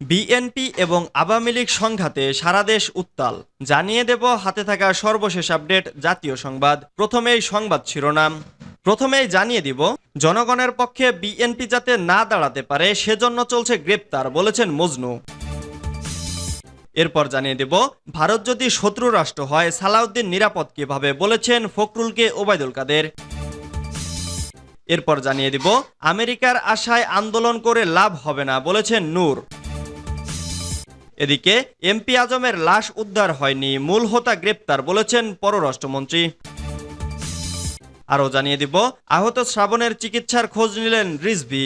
BNP এবং আওয়ামী লীগ সংঘাতে সারা দেশ উত্তাল। জানিয়ে দেব হাতে থাকা সর্বশেষ আপডেট জাতীয় সংবাদ। প্রথমেই সংবাদ শিরোনাম। প্রথমেই জানিয়ে দিব, জনগণের পক্ষে বিএনপি যাতে না দাঁড়াতে পারে, সেজন্য চলছে গ্রেপ্তার, বলেছেন মজনু। এরপর জানিয়ে দেব, ভারত যদি শত্রু রাষ্ট্র হয়, সালাউদ্দিন নিরাপদ কীভাবে, বলেছেন ফখরুলকে ওবায়দুল কাদের। এরপর জানিয়ে দিব, আমেরিকার আশায় আন্দোলন করে লাভ হবে না, বলেছেন নূর। এদিকে এমপি আজমের লাশ উদ্ধার হয়নি, মূল হোতা গ্রেপ্তার বলেছেন পররাষ্ট্রমন্ত্রী। আরও জানিয়ে দিব, আহত শ্রাবণের চিকিৎসার খোঁজ নিলেন রিজভি।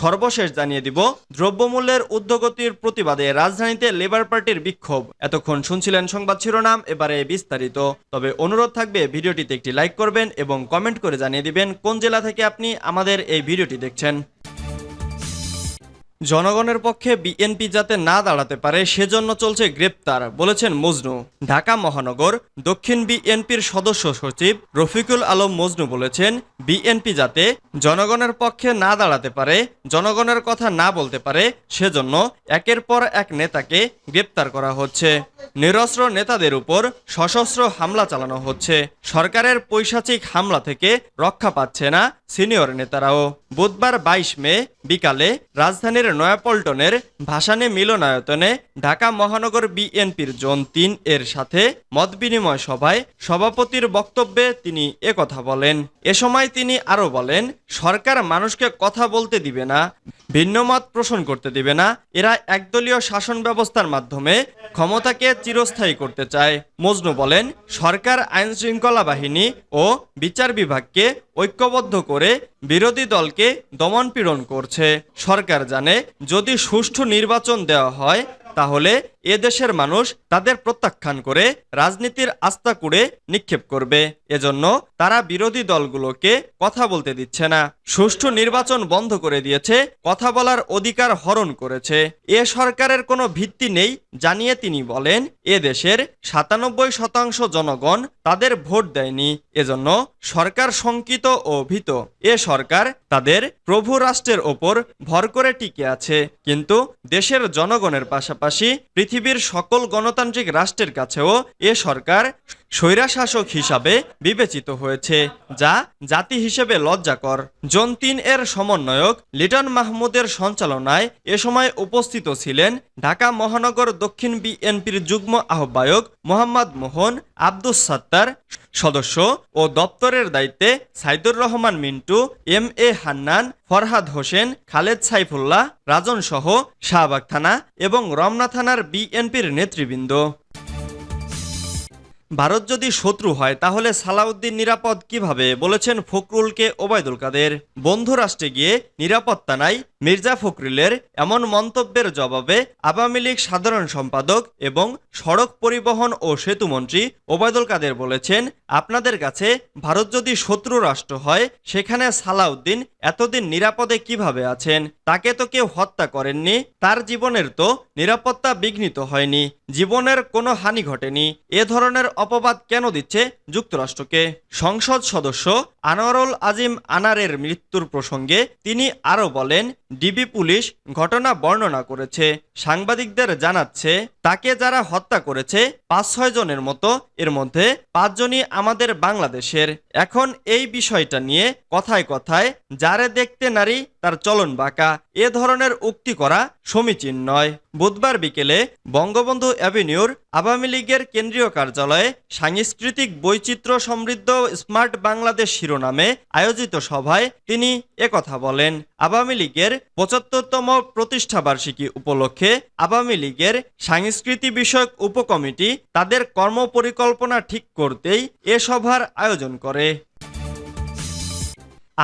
সর্বশেষ জানিয়ে দিব, দ্রব্যমূল্যের ঊর্ধ্বগতির প্রতিবাদে রাজধানীতে লেবার পার্টির বিক্ষোভ। এতক্ষণ শুনছিলেন সংবাদ শিরোনাম, এবারে বিস্তারিত। তবে অনুরোধ থাকবে, ভিডিওটিতে একটি লাইক করবেন এবং কমেন্ট করে জানিয়ে দিবেন কোন জেলা থেকে আপনি আমাদের এই ভিডিওটি দেখছেন। জনগণের পক্ষে বিএনপি যাতে না দাঁড়াতে পারে, সেজন্য চলছে গ্রেপ্তার, বলেছেন মজনু। ঢাকা মহানগর, দক্ষিণ বিএনপির সদস্য সচিব রফিকুল আলম মজনু বলেছেন, বিএনপি যাতে জনগণের পক্ষে না দাঁড়াতে পারে, জনগণের কথা না বলতে পারে, সেজন্য একের পর এক নেতাকে গ্রেপ্তার করা হচ্ছে। নিরস্ত্র নেতাদের উপর সশস্ত্র হামলা চালানো হচ্ছে। সরকারের পৈশাচিক হামলা থেকে রক্ষা পাচ্ছে না সিনিয়র নেতারাও। বুধবার বাইশ মে বিকালে রাজধানীর নয়াপল্টনের ভাসানী মিলনায়তনে ঢাকা মহানগর বিএনপির জোন তিন এর সাথে মত বিনিময় সভায় সভাপতির বক্তব্যে তিনি একথা বলেন। এ সময় তিনি আরও বলেন, সরকার মানুষকে কথা বলতে দিবে না ভিন্নমত পোষণ করতে দিবে না। এরা একদলীয় শাসন ব্যবস্থার মাধ্যমে ক্ষমতাকে চিরস্থায়ী করতে চায়। মজনু বলেন, সরকার আইন শৃঙ্খলা বাহিনী ও বিচার বিভাগকে ঐক্যবদ্ধ করে বিরোধী দলকে দমনপীড়ন করছে। সরকার জানে, যদি সুষ্ঠু নির্বাচন দেওয়া হয় তাহলে এ দেশের মানুষ তাদের প্রত্যাখ্যান করে রাজনীতির আস্থা কুড়ে নিক্ষেপ করবে। এজন্য তারা বিরোধী দলগুলোকে কথা বলতে দিচ্ছে না। সুষ্ঠু নির্বাচন বন্ধ করে দিয়েছে, কথা বলার অধিকার হরণ করেছে। এ সরকারের কোনো ভিত্তি নেই জানিয়ে তিনি বলেন, এ দেশের সাতানব্বই শতাংশ জনগণ তাদের ভোট দেয়নি। এজন্য সরকার শঙ্কিত ও ভীত। এ সরকার তাদের প্রভু রাষ্ট্রের ওপর ভর করে টিকে আছে। কিন্তু দেশের জনগণের পাশাপাশি পৃথিবীর সকল গণতান্ত্রিক রাষ্ট্রের কাছেও এ সরকার স্বৈরাশাসক হিসাবে বিবেচিত হয়েছে, যা জাতি হিসেবে লজ্জাকর। জোন তিন এর সমন্বয়ক লিটন মাহমুদের সঞ্চালনায় এ সময় উপস্থিত ছিলেন ঢাকা মহানগর দক্ষিণ বিএনপির যুগ্ম আহ্বায়ক মোহাম্মদ মোহন আব্দুস সাত্তার সদস্য ও দপ্তরের দায়িত্বে সাইদুর রহমান মিন্টু, এম এ হান্নান, ফরহাদ হোসেন, খালেদ সাইফুল্লাহ, রাজন সহ শাহবাগ থানা এবং রমনা থানার বিএনপির নেতৃবৃন্দ। ভারত যদি শত্রু হয়, তাহলে সালাউদ্দিন নিরাপদ কীভাবে? বলেছেন ফখরুলকে ওবায়দুল কাদের। বন্ধু রাষ্ট্রে গিয়ে নিরাপত্তা নাই, মির্জা ফখরুলের এমন মন্তব্যের জবাবে আওয়ামী লীগ সাধারণ সম্পাদক এবং সড়ক পরিবহন ও সেতুমন্ত্রী ওবায়দুল কাদের বলেছেন, আপনাদের কাছে ভারত যদি শত্রু রাষ্ট্র হয়, সেখানে সালাউদ্দিন এতদিন নিরাপদে কীভাবে আছেন? তাকে তো কেউ হত্যা করেননি, তার জীবনের তো নিরাপত্তা বিঘ্নিত হয়নি, জীবনের কোনো হানি ঘটেনি, এ ধরনের অপবাদ কেন দিচ্ছে যুক্তরাষ্ট্রকে? সংসদ সদস্য আনোয়ারুল আজিম আনারের মৃত্যুর প্রসঙ্গে তিনি আরও বলেন, ডিবি পুলিশ ঘটনা বর্ণনা করেছে। সাংবাদিকদের জানাচ্ছে, তাকে যারা হত্যা করেছে পাঁচ ছয় জনের মতো, এর মধ্যে পাঁচজনই আমাদের বাংলাদেশের। এখন এই বিষয়টা নিয়ে কথায় কথায় যারে দেখতে নারী তার চলন বাঁকা। এ ধরনের উক্তি করা সমীচীন নয়। বুধবার বিকেলে বঙ্গবন্ধু অ্যাভিনিউর আওয়ামী লীগের কেন্দ্রীয় কার্যালয়ে সাংস্কৃতিক বৈচিত্র্য সমৃদ্ধ স্মার্ট বাংলাদেশ শিরোনামে আয়োজিত সভায় তিনি একথা বলেন। আওয়ামী লীগের পঁচাত্তরতম প্রতিষ্ঠাবার্ষিকী উপলক্ষে আওয়ামী লীগের সংস্কৃতি বিষয়ক উপকমিটি তাদের কর্মপরিকল্পনা ঠিক করতেই এ সভার আয়োজন করে।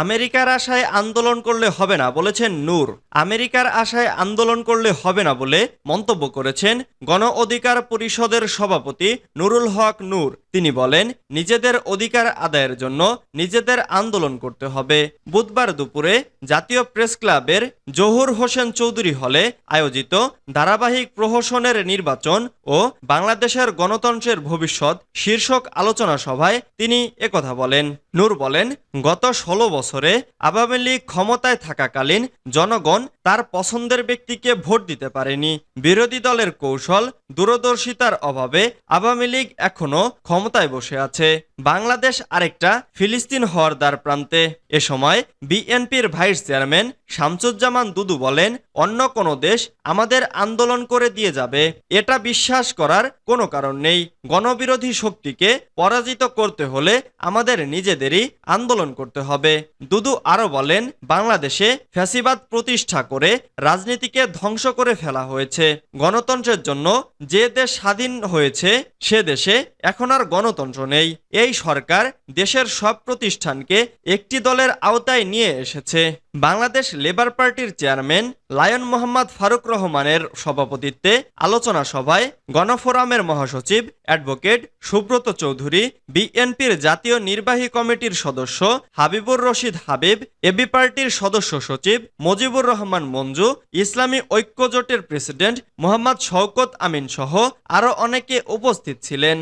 আমেরিকার আশায় আন্দোলন করলে হবে না বলেছেন নূর। আমেরিকার আশায় আন্দোলন করলে হবে না বলে মন্তব্য করেছেন গণ অধিকার পরিষদের সভাপতি নুরুল হক নূর। তিনি বলেন, নিজেদের অধিকার আদায়ের জন্য নিজেদের আন্দোলন করতে হবে। বুধবার দুপুরে জাতীয় প্রেস ক্লাবের জহুর হোসেন চৌধুরী হলে আয়োজিত ধারাবাহিক প্রহসনের নির্বাচন ও বাংলাদেশের গণতন্ত্রের ভবিষ্যৎ শীর্ষক আলোচনা সভায় তিনি একথা বলেন। নূর বলেন, গত ষোলো বছর বছরে আওয়ামী লীগ ক্ষমতায় থাকাকালীন জনগণ তার পছন্দের ব্যক্তিকে ভোট দিতে পারেনি। বিরোধী দলের কৌশল, দূরদর্শিতার অভাবে আওয়ামী লীগ এখনও ক্ষমতায় বসে আছে। বাংলাদেশ আরেকটা ফিলিস্তিন হওয়ার দ্বার প্রান্তে। এ সময় বিএনপির ভাইস চেয়ারম্যান শামসুজ্জামান দুদু বলেন, অন্য কোনো দেশ আমাদের আন্দোলন করে দিয়ে যাবে। এটা বিশ্বাস করার কোনো কারণ নেই। গণবিরোধী শক্তিকে পরাজিত করতে হলে আমাদের নিজেদেরই আন্দোলন করতে হবে। দুদু আরও বলেন, বাংলাদেশে ফ্যাসিবাদ প্রতিষ্ঠা করে রাজনীতিকে ধ্বংস করে ফেলা হয়েছে। গণতন্ত্রের জন্য যে দেশ স্বাধীন হয়েছে, সে দেশে এখন আর গণতন্ত্র নেই। এই সরকার দেশের সব প্রতিষ্ঠানকে একটি দলের আওতায় নিয়ে এসেছে। বাংলাদেশ লেবার পার্টির চেয়ারম্যান লায়ন মোহাম্মদ ফারুক রহমানের সভাপতিত্বে আলোচনা সভায় গণফোরামের মহাসচিব অ্যাডভোকেট সুব্রত চৌধুরী, বিএনপির জাতীয় নির্বাহী কমিটির সদস্য হাবিবুর রশিদ হাবিব, এবি পার্টির সদস্য সচিব মজিবুর রহমান মঞ্জু, ইসলামী ঐক্যজোটের প্রেসিডেন্ট মোহাম্মদ শওকত আমিন সহ আরও অনেকে উপস্থিত ছিলেন।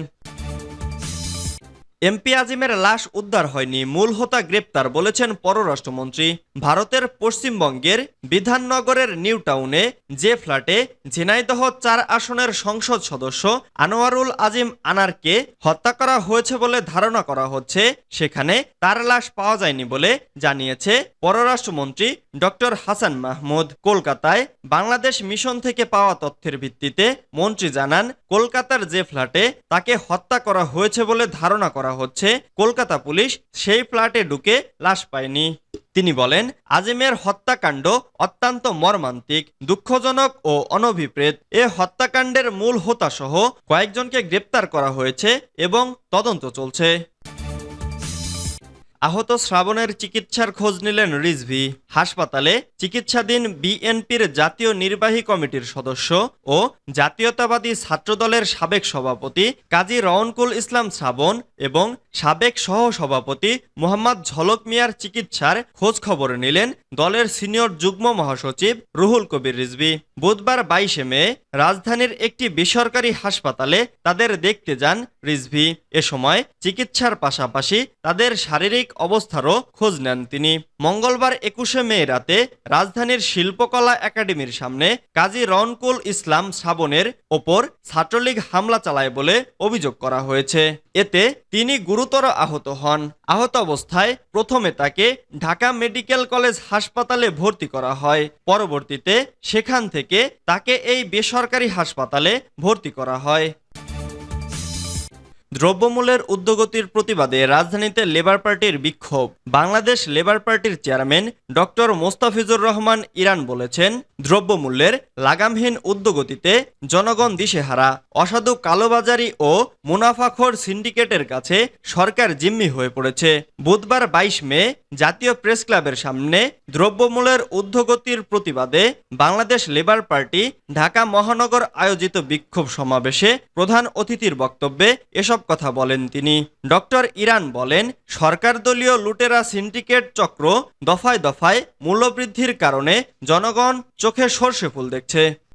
এমপি আজিমের লাশ উদ্ধার হয়নি। মূল হোতা গ্রেপ্তার বলেছেন পররাষ্ট্রমন্ত্রী। ভারতের পশ্চিমবঙ্গের বিধাননগরের নিউ টাউনে যে ফ্ল্যাটে ঝিনাইদহ চার আসনের সংসদ সদস্য আনোয়ারুল আজিম আনারকে হত্যা করা হয়েছে বলে ধারণা করা হচ্ছে, সেখানে তার লাশ পাওয়া যায়নি বলে জানিয়েছে পররাষ্ট্রমন্ত্রী ডক্টর হাসান মাহমুদ। কলকাতায় বাংলাদেশ মিশন থেকে পাওয়া তথ্যের ভিত্তিতে মন্ত্রী জানান, কলকাতার যে ফ্ল্যাটে তাকে হত্যা করা হয়েছে বলে ধারণা করা হচ্ছে, কলকাতা পুলিশ সেই ফ্ল্যাটে ঢুকে লাশ পায়নি। তিনি বলেন, আজিমের হত্যাকাণ্ড অত্যন্ত মর্মান্তিক, দুঃখজনক ও অনভিপ্রেত। এ হত্যাকাণ্ডের মূল হোতাসহ কয়েকজনকে গ্রেপ্তার করা হয়েছে এবং তদন্ত চলছে। আহত শ্রাবণের চিকিৎসার খোঁজ নিলেন রিজভি। হাসপাতালে চিকিৎসাধীন বিএনপির জাতীয় নির্বাহী কমিটির সদস্য ও জাতীয়তাবাদী ছাত্রদলের সাবেক সভাপতি কাজী রওনকুল ইসলাম শ্রাবণ এবং সাবেক সহ সভাপতি মোহাম্মদ ঝলক মিয়ার চিকিৎসার খোঁজ খবর নিলেন দলের সিনিয়র যুগ্ম মহাসচিব রুহুল কবির রিজভি। বুধবার বাইশে মে রাজধানীর একটি বেসরকারি হাসপাতালে তাদের দেখতে যান রিজভি। এ সময় চিকিৎসার পাশাপাশি তাদের শারীরিক অবস্থারও খোঁজ নেন তিনি। মঙ্গলবার একুশে মে রাতে রাজধানীর শিল্পকলা একাডেমির সামনে কাজী রনকুল ইসলাম শ্রাবণের ওপর ছাত্রলীগ হামলা চালায় বলে অভিযোগ করা হয়েছে। এতে তিনি গুরুতর আহত হন। আহত অবস্থায় প্রথমে তাকে ঢাকা মেডিকেল কলেজ হাসপাতালে ভর্তি করা হয়। পরবর্তীতে সেখান থেকে তাকে এই বেসরকারি হাসপাতালে ভর্তি করা হয়। দ্রব্যমূল্যের উদ্যোগতির প্রতিবাদে রাজধানীতে লেবার পার্টির বিক্ষোভ। বাংলাদেশ লেবার পার্টির চেয়ারম্যান ডক্টর মোস্তাফিজুর রহমান ইরান বলেছেন, দ্রব্যমূল্যের লাগামহীন উদ্যোগতিতে জনগণ দিশেহারা, অসাধু কালোবাজারি ও মুনাফাখোর সিন্ডিকেটের কাছে সরকার জিম্মি হয়ে পড়েছে। বুধবার বাইশ মে জাতীয় প্রেস ক্লাবের সামনে দ্রব্যমূল্যের ঊর্ধ্বগতির প্রতিবাদে বাংলাদেশ লেবার পার্টি ঢাকা মহানগর আয়োজিত বিক্ষোভ সমাবেশে প্রধান অতিথির বক্তব্যে এসব কথা বলেন তিনি। ডক্টর ইরান বলেন সরকার দলীয় লুটেরা সিন্ডিকেট চক্র দফায় দফায় মূল্যবৃদ্ধির কারণে জনগণ চোখে সর্ষে ফুল দেখছে।